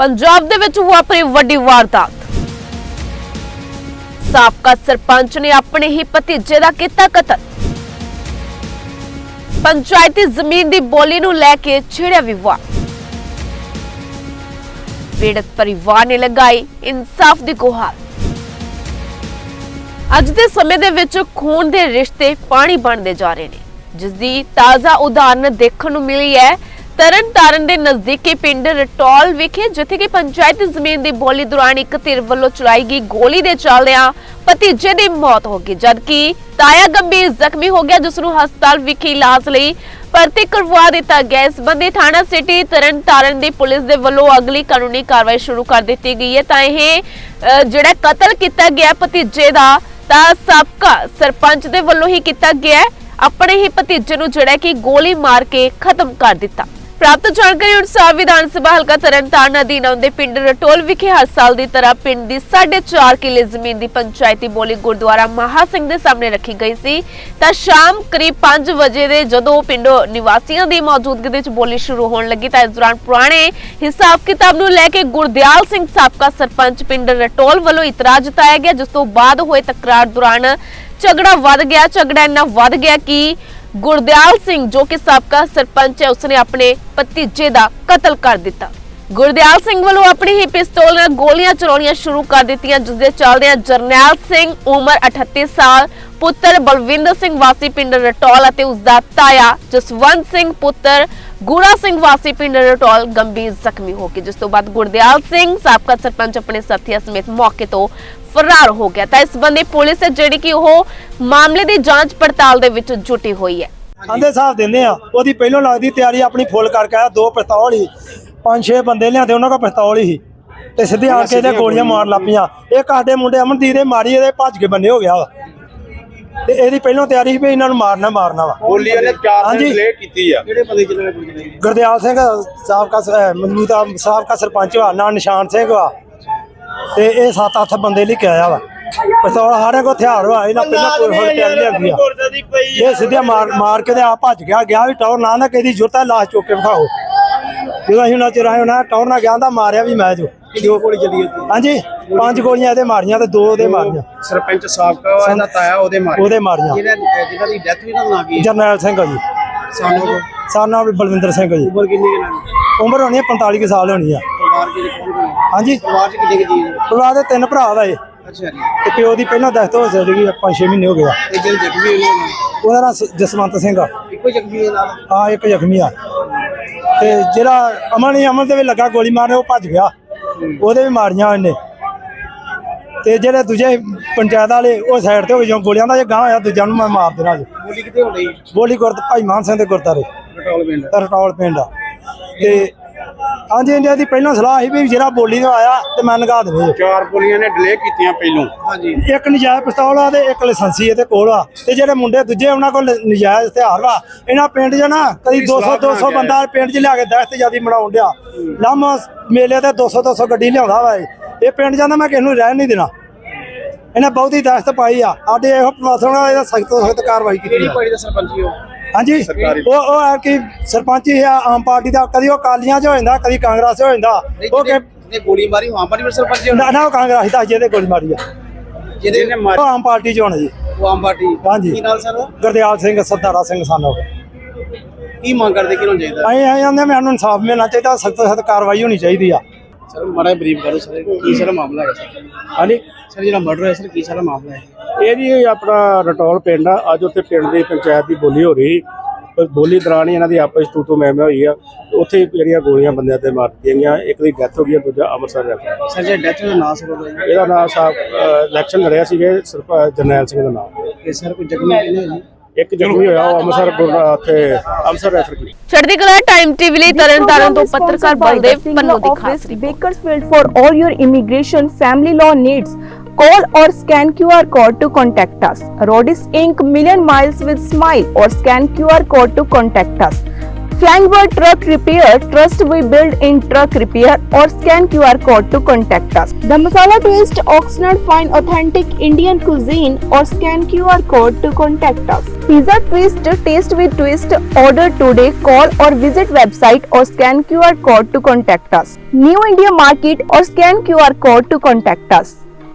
ਪੰਜਾਬ ਦੇ ਵਿੱਚ ਵਾਪਰੀ ਵੱਡੀ ਵਾਰਦਾਤ। ਸਾਬਕਾ ਸਰਪੰਚ ਨੇ ਆਪਣੇ ਹੀ ਭਤੀਜੇ ਦਾ ਕੀਤਾ ਕਤਲ। ਪੰਚਾਇਤੀ ਜ਼ਮੀਨ ਦੀ ਬੋਲੀ ਨੂੰ ਲੈ ਕੇ ਛਿੜਿਆ ਵਿਵਾਦ। ਪੀੜਤ ਪਰਿਵਾਰ ਨੇ ਲਗਾਈ ਇਨਸਾਫ ਦੀ ਗੁਹਾਰ। ਅੱਜ ਦੇ ਸਮੇਂ ਦੇ ਵਿੱਚ ਖੂਨ ਦੇ ਰਿਸ਼ਤੇ ਪਾਣੀ ਬਣਦੇ ਜਾ ਰਹੇ ਨੇ, ਜਿਸ ਦੀ ਤਾਜ਼ਾ ਉਦਾਹਰਨ ਦੇਖਣ ਨੂੰ ਮਿਲੀ ਹੈ ਤਰਨ ਤਾਰਨ ਦੇ ਨਜ਼ਦੀਕੀ ਪਿੰਡ ਰਟੌਲ ਵਿਖੇ, ਜਿੱਥੇ ਕਿ ਪੰਚਾਇਤ ਜ਼ਮੀਨ ਦੀ ਬੋਲੀ ਦੌਰਾਨ ਇੱਕ ਧਿਰ ਵੱਲੋਂ ਚਲਾਈ ਗਈ ਗੋਲੀ ਦੇ ਚੱਲਦਿਆਂ ਭਤੀਜੇ ਦੀ ਮੌਤ ਹੋ ਗਈ, ਜਦਕਿ ਤਾਇਆ ਗੰਭੀਰ ਜ਼ਖਮੀ ਹੋ ਗਿਆ, ਜਿਸ ਨੂੰ ਹਸਪਤਾਲ ਵਿਖੇ ਇਲਾਜ ਲਈ ਭਰਤੀ ਕਰਵਾ ਦਿੱਤਾ ਗਿਆ। ਇਸ ਬੰਦੇ ਥਾਣਾ ਸਿਟੀ ਤਰਨ ਦੀ ਪੁਲਿਸ ਦੇ ਵੱਲੋਂ ਅਗਲੀ ਕਾਨੂੰਨੀ ਕਾਰਵਾਈ ਸ਼ੁਰੂ ਕਰ ਦਿੱਤੀ ਗਈ ਹੈ। ਤਾਂ ਇਹ ਜਿਹੜਾ ਕਤਲ ਕੀਤਾ ਗਿਆ ਭਤੀਜੇ ਦਾ, ਤਾਂ ਸਾਬਕਾ ਸਰਪੰਚ ਦੇ ਵੱਲੋਂ ਹੀ ਕੀਤਾ ਗਿਆ ਆਪਣੇ ਹੀ ਭਤੀਜੇ ਨੂੰ ਜਿਹੜਾ ਕਿ ਗੋਲੀ ਮਾਰ ਕੇ ਖਤਮ ਕਰ ਦਿੱਤਾ। ਪ੍ਰਾਪਤ ਜਾਣਕਾਰੀ ਅਨੁਸਾਰ ਵਿਧਾਨ ਸਭਾ ਹਲਕਾ ਤਰਨਤਾਰਨ ਅਧੀਨ ਆਉਂਦੇ ਪਿੰਡ ਰਟੋਲ ਵਿਖੇ ਹਰ ਸਾਲ ਦੀ ਤਰ੍ਹਾਂ ਪਿੰਡ ਦੀ 4.5 ਕਿੱਲੇ ਜ਼ਮੀਨ ਦੀ ਪੰਚਾਇਤੀ ਬੋਲੀ ਗੁਰਦੁਆਰਾ ਮਹਾ ਸਿੰਘ ਦੇ ਸਾਹਮਣੇ ਰੱਖੀ ਗਈ ਸੀ। ਤਾਂ ਸ਼ਾਮ ਕਰੀਬ 5 ਵਜੇ ਦੇ ਜਦੋਂ ਪਿੰਡ ਨਿਵਾਸੀਆਂ ਦੀ ਮੌਜੂਦਗੀ ਵਿੱਚ ਬੋਲੀ ਸ਼ੁਰੂ ਹੋਣ ਲੱਗੀ ਤਾਂ ਇਸ ਦੌਰਾਨ ਪੁਰਾਣੇ ਹਿਸਾਬ ਕਿਤਾਬ ਨੂੰ ਲੈ ਕੇ ਗੁਰਦਿਆਲ ਸਿੰਘ ਸਾਬਕਾ ਸਰਪੰਚ ਪਿੰਡ ਰਟੋਲ ਵੱਲੋਂ ਇਤਰਾਜ਼ ਜਤਾਇਆ ਗਿਆ, ਜਿਸ ਤੋਂ ਬਾਅਦ ਹੋਏ ਤਕਰਾਰ ਦੌਰਾਨ ਝਗੜਾ ਵੱਧ ਗਿਆ। ਝਗੜਾ ਇੰਨਾ ਵੱਧ ਗਿਆ ਕਿ ਗੁਰਦਿਆਲ ਸਿੰਘ ਜੋ ਕਿ ਸਾਬਕਾ ਸਰਪੰਚ ਹੈ ਉਸਨੇ ਆਪਣੇ ਭਤੀਜੇ ਦਾ ਕਤਲ ਕਰ ਦਿੱਤਾ। ਗੁਰਦਿਆਲ ਸਿੰਘ ਵੱਲੋਂ ਆਪਣੀ ਹੀ ਪਿਸਤੌਲ ਨਾਲ ਗੋਲੀਆਂ ਚਲਾਉਣੀਆਂ ਸ਼ੁਰੂ ਕਰ ਦਿੱਤੀਆਂ, ਜਿਸ ਦੇ ਚੱਲਦਿਆਂ ਜਰਨੈਲ ਸਿੰਘ ਉਮਰ 38 ਸਾਲ, ਪੁੱਤਰ ਬਲਵਿੰਦਰ ਸਿੰਘ ਵਾਸੀ ਪਿੰਡ ਰਟੌਲ ਅਤੇ ਉਸ ਦਾ ਤਾਇਆ ਜਸਵੰਤ ਸਿੰਘ, ਪੁੱਤਰ ਗੂੜਾ ਸਿੰਘ ਵਾਸੀ ਪਿੰਡ ਰਟੌਲ ਗੰਭੀਰ ਜ਼ਖਮੀ ਹੋ ਗਏ ਜਿਸ ਤੋਂ ਬਾਅਦ ਗੁਰਦਿਆਲ ਸਿੰਘ, ਸਾਬਕਾ ਸਰਪੰਚ ਆਪਣੇ ਸਾਥੀਆਂ ਸਮੇਤ ਮੌਕੇ ਤੋਂ ਫਰਾਰ ਹੋ ਗਿਆ। ਤਾਂ ਇਸ ਬੰਦੇ ਪੁਲਿਸ ਹੈ ਜਿਹੜੀ ਕਿ ਉਹ ਮਾਮਲੇ ਦੀ ਜਾਂਚ ਪੜਤਾਲ ਦੇ ਵਿੱਚ ਜੁਟੀ ਹੋਈ ਹੈ। ਆਂਦੇ ਹਿਸਾਬ ਦਿੰਦੇ ਆ, ਉਹਦੀ ਪਹਿਲੋਂ ਲੱਗਦੀ ਤਿਆਰੀ ਆਪਣੀ ਫੁੱਲ ਕਰਕੇ ਆਇਆ, ਦੋ ਪਿਸਤੌਲ ਹੀ। ਪੰਜ ਛੇ ਬੰਦੇ ਲਿਆਂਦੇ ਉਹਨਾਂ ਕੋਲ ਪਿਸਤੌਲ ਹੀ। ਤੇ ਸਿੱਧੇ ਆ ਕੇ ਇਹਦੇ ਗੋਲੀਆਂ ਮਾਰ ਲੱਪੀਆਂ ਇਹ ਸਾਡੇ ਮੁੰਡੇ ਅਮਨਦੀਪ ਦੇ ਮਾਰੀ ਇਹਦੇ ਭੱਜ ਕੇ ਬੰਨੇ ਹੋ ਗਿਆ ਵਾ। ਤੇ ਇਹਦੀ ਪਹਿਲੋਂ ਤਿਆਰੀ ਸੀ ਵੀ ਇਹਨਾਂ ਨੂੰ ਮਾਰਨਾ ਮਾਰਨਾ ਵਾ। ਬੋਲੀ ਇਹਨੇ ਚਾਰ ਹਾਂਜੀ। ਦਿਨ ਲੇਟ ਕੀਤੀ ਆ। ਕਿਹੜੇ ਬੰਦੇ ਜਿਹਨਾਂ ਨੇ ਗੋਲੀ ਚਲਾਈ ਗੁਰਦਿਆਲ ਸਿੰਘ ਸਾਬਕਾ ਸ- ਮੌਜੂਦਾ ਸਾਬਕਾ ਸਰਪੰਚ ਵਾ ਨਾਂ ਨਿਸ਼ਾਨ ਸਿੰਘ ਵਾ। ਤੇ ਇਹ ਸੱਤ ਅੱਠ ਬੰਦੇ ਲੈ ਕੇ ਆਇਆ ਵਾ। ਪਿਸਤੌਲ ਹਾਰੇ ਕੋ ਹਥਿਆਰ ਵਾ ਇਹਨਾਂ ਪਹਿਲਾਂ ਕੋਈ ਹੋਰ ਤਿਆਰੀ ਲਿਆਂਦੀ ਆ। ਇਹ ਸਿੱਧਾ ਮਾਰ ਮਾਰ ਕੇ ਤੇ ਆ ਭੱਜ ਗਿਆ ਗਿਆ ਵੀ ਟੌਰ ਨਾ ਨਾ ਕਿਹਦੀ ਜੁਰਤਾ ਹੈ, ਲਾਸ਼ ਚੁੱਕ ਕੇ ਵਿਖਾਓ। ਜਦੋਂ ਅਸੀਂ ਉਹਨਾਂ ਚ ਰਾਏ ਉਹਨਾਂ ਟੌਰ ਨਾ ਗਿਆ ਤਾਂ ਮਾਰਿਆ ਵੀ ਮੈਂ ਜੋ ਕਿੰਨੀ ਗੋਲੀ ਚੱਲੀ ਇੱਥੇ ਹਾਂਜੀ ਪੰਜ ਗੋਲੀਆਂ ਇਹਦੇ ਮਾਰੀਆਂ ਤੇ ਦੋ ਉਹਦੇ ਮਾਰੀਆਂ। ਸਰਪੰਚ ਸਾਬਕਾ ਇਹਦਾ ਤਾਇਆ ਉਹਦੇ ਮਾਰੇ ਉਹਦੇ ਮਾਰੀਆਂ। ਜਿਹਨਾਂ ਦੀ ਡੈਥ ਵੀ ਨਾ ਨਾ ਗਈ ਜਰਨੈਲ ਸਿੰਘ ਆ ਜੀ। ਸਾਨੂੰ ਬਲਵਿੰਦਰ ਸਿੰਘ ਜੀ। ਉਮਰ ਕਿੰਨੀ ਦੀ? ਉਮਰ ਹੋਣੀ ਹੈ 45 ਕੁ ਸਾਲ ਹੋਣੀ ਆ। ਪਰਿਵਾਰ ਜਿਹੜੇ ਕੌਣ ਕੌਣ ਹੈ? ਹਾਂਜੀ। ਪਰਿਵਾਰ ਚ ਕਿੰਨੇ ਕੁ ਜੀ ਪਰਿਵਾਰ ਦੇ ਤਿੰਨ ਭਰਾ ਵਾ ਇਹ। ਅੱਛਾ ਜੀ। ਤੇ ਪਿਓ ਦੀ ਪਹਿਲਾਂ ਹੋ ਸਕਦੀ ਹੈ 5-6 ਮਹੀਨੇ ਹੋ ਗਏ ਆ। ਤੇ ਜਿਹੜੇ ਜ਼ਖਮੀ ਹੋਏ ਨੇ ਉਹਦਾ ਨਾਮ ਜਸਵੰਤ ਸਿੰਘ ਆ। ਇੱਕੋ ਹੀ ਜ਼ਖਮੀ ਹੈ ਨਾਲ? ਆ ਇੱਕ ਜ਼ਖਮੀ ਆ। ਤੇ ਜਿਹੜਾ ਅਮਨ ਹੀ ਅਮਨ ਦੇ ਵੀ ਲੱਗਾ ਗੋਲੀ ਮਾਰਨ ਉਹ ਭੱਜ ਗਿਆ। ਉਹਦੇ ਵੀ ਮਾਰੀਆਂ ਇਹਨੇ ਤੇ ਜਿਹੜੇ ਦੂਜੇ ਪੰਚਾਇਤ ਵਾਲੇ ਉਹ ਸਾਈਡ ਤੇ ਹੋ ਗਏ ਜਿਉਂ ਗੋਲੀਆਂ ਦਾ ਜੇ ਗਾਂ ਹੋਇਆ ਦੂਜਾ ਨੂੰ ਮੈਂ ਮਾਰ ਦੇਣਾ ਜੀ। ਗੋਲੀ ਕਿਤੇ ਹੋ ਰਹੀ ਬੋਲੀ ਗੁਰਦ ਭਾਈ ਮਾਨ ਸਿੰਘ ਦੇ ਗੁਰਦਾਰੇ ਬਟੋਲ ਪਿੰਡ। ਰਟੌਲ ਪਿੰਡ ਆ। ਤੇ ਹਾਂਜੀ ਇੰਡੀਆ ਦੀ ਪਹਿਲਾਂ ਸਲਾਹ ਸੀ ਵੀ ਜਿਹੜਾ ਬੋਲੀ ਤੋਂ ਆਇਆ ਤੇ ਮੈਂ ਨਗਾ ਦੇਵੇ ਚਾਰ ਗੋਲੀਆਂ ਨੇ ਡਿਲੇ ਕੀਤੀਆਂ ਪਹਿਲੋਂ। ਹਾਂਜੀ। ਇੱਕ ਨਜਾਇਜ਼ ਪਿਸਤੌਲ ਆ ਤੇ ਇੱਕ ਲਾਇਸੈਂਸੀ ਇਹਦੇ ਕੋਲ ਆ। ਤੇ ਜਿਹੜੇ ਮੁੰਡੇ ਦੂਜੇ ਉਹਨਾਂ ਕੋਲ ਨਜਾਇਜ਼ ਹਥਿਆਰ ਵਾ ਇਹਨਾਂ ਪਿੰਡ 'ਚ ਨਾ ਕਦੀ 200 200 ਬੰਦਾ ਪਿੰਡ 'ਚ ਲਿਆ ਕੇ ਦਹਿਸ਼ਤ ਜਿਆਦੀ ਮਨਾਉਣ ਡਿਆ। ਲੰਮ ਮੇਲੇ ਤੇ 200 200 ਗੱਡੀ ਲਿਆਉਂਦਾ ਵਾ ਇਹ। ਇਹ ਪਿੰਡ ਜਾਂਦਾ ਮੈਂ ਕਿਸੇ ਨੂੰ ਰਹਿਣ ਨਹੀਂ ਦੇਣਾ। ਇਹਨੇ ਬਹੁਤੀ ਦਹਿਸ਼ਤ ਪਾਈ ਆ। ਸਾਡੇ ਇਹੋ ਪ੍ਰਸ਼ਾਸਨ ਨਾਲ ਇਹਦਾ ਸਖਤ ਤੋਂ ਸਖਤ ਕਾਰਵਾਈ ਕੀਤੀ ਆ। ਪਾਰਟੀ ਦਾ ਸਰਪੰਚ ਹੋ ਹਾਂਜੀ। ਉਹ ਉਹ ਹੈ ਕਿ ਸਰਪੰਚ ਹੀ ਆ ਆਮ ਪਾਰਟੀ ਦਾ ਕਦੀ ਉਹ ਕਾਲੀਆਂ 'ਚ ਹੋ ਜਾਂਦਾ ਕਦੀ ਕਾਂਗਰਸ 'ਚ ਹੋ ਜਾਂਦਾ। ਉਹ ਕਿ ਨੇ ਗੋਲੀ ਮਾਰੀ ਉਹ ਆਮ ਪਾਰਟੀ ਦਾ ਸਰਪੰਚ। ਨਾ ਨਾ ਉਹ ਕਾਂਗਰਸ ਦਾ ਜਿਹਦੇ ਗੋਲੀ ਮਾਰੀ ਆ। ਜਿਹਦੇ ਉਹ ਆਮ ਪਾਰਟੀ 'ਚ ਹੋਣਾ ਜੀ। ਉਹ ਆਮ ਪਾਰਟੀ। ਹਾਂਜੀ। ਕੀ ਨਾਲ ਸਰ ਗੁਰਦਿਆਲ ਸਿੰਘ ਸਰਦਾਰਾ ਸਿੰਘ ਸਾਨੂੰ। ਕੀ ਮੰਗ ਕਰਦੇ ਕਿਹਨੂੰ ਚਾਹੀਦਾ? ਅਸੀਂ ਆਏ ਜਾਂਦੇ ਮੈਨੂੰ ਇਨਸਾਫ ਮਿਲਣਾ ਚਾਹੀਦਾ ਸਖਤ ਸਖਤ ਕਾਰਵਾਈ ਹੋਣੀ ਚਾਹੀਦੀ ਆ। ਸਰ ਮਾੜਾ ਬਰੀਫ ਕਰੋ ਸਰ ਕੀ ਸਾਰਾ ਮਾਮਲਾ ਹੈ? ਸਰ ਹਾਂਜੀ। ਸਰ ਜਿਹੜਾ ਮਰਡਰ ਹੈ ਸਰ ਕੀ ਸਾਰਾ ਮਾਮਲਾ ਹੈ? ਇਹ ਜੀ ਆਪਣਾ ਰਟੌਲ ਪਿੰਡ ਆ। ਅੱਜ ਉੱਥੇ ਪਿੰਡ ਦੀ ਪੰਚਾਇਤ ਦੀ ਬੋਲੀ ਹੋ ਰਹੀ। ਪਰ ਬੋਲੀ ਦੌਰਾਨ ਹੀ ਇਹਨਾਂ ਦੀ ਆਪਸ ਤੂ ਤੂ ਮੈਂ ਮੈਂ ਹੋਈ ਆ। ਉੱਥੇ ਜਿਹੜੀਆਂ ਗੋਲੀਆਂ ਬੰਦਿਆਂ ਤੇ ਮਾਰ ਦਿੱਤੀਆਂ ਗਈਆਂ। ਇੱਕ ਦੀ ਡੈਥ ਹੋ ਗਈ ਆ, ਦੂਜਾ ਅੰਮ੍ਰਿਤਸਰ ਰੈਫਰ ਸਰ ਜਿਹੜਾ ਡੈਥ ਦਾ ਨਾਮ ਸਰ ਉਹਦਾ ਜੀ। ਇਹਦਾ ਨਾਮ ਸਾਹਿਬ ਇਲੈਕਸ਼ਨ ਲੜਿਆ ਸੀਗੇ। ਸਰਪ- ਜਰਨੈਲ ਸਿੰਘ ਦਾ ਨਾਮ ਤੇ ਸਰ ਕੋਈ ਜ਼ਖਮੀ ਕਿੰਨੇ ਹੋਏ ਜੀ ਇੱਕ ਜ਼ਖਮੀ ਹੋਇਆ ਉਹ ਅੰਮ੍ਰਿਤਸਰ ਗੁਰ- ਉੱਥੇ ਅੰਮ੍ਰਿਤਸਰ ਰੈਫਰ ਕੀਤਾ। ਚੜ੍ਹਦੀ ਕਲਾ ਟਾਈਮ ਟੀਵੀ ਲਈ ਤਰਨ ਤਾਰਨ ਤੋਂ ਪੱਤਰਕਾਰ ਬਲਦੇਵ ਪੰਨੂ ਦੀ ਖਾਸ report Bakersfield for all your immigration family law needs. Call or scan QR code to contact us. Rodis Inc. Million Miles with Smile or scan QR code to contact us. Flangberg Truck Repair, trust we build in truck repair or scan QR code to contact us. The Masala Twist, Oxnard Fine Authentic Indian Cuisine or scan QR code to contact us. Pizza Twist, taste with twist, order today, call or visit website or scan QR code to contact us. New India Market or scan QR code to contact us.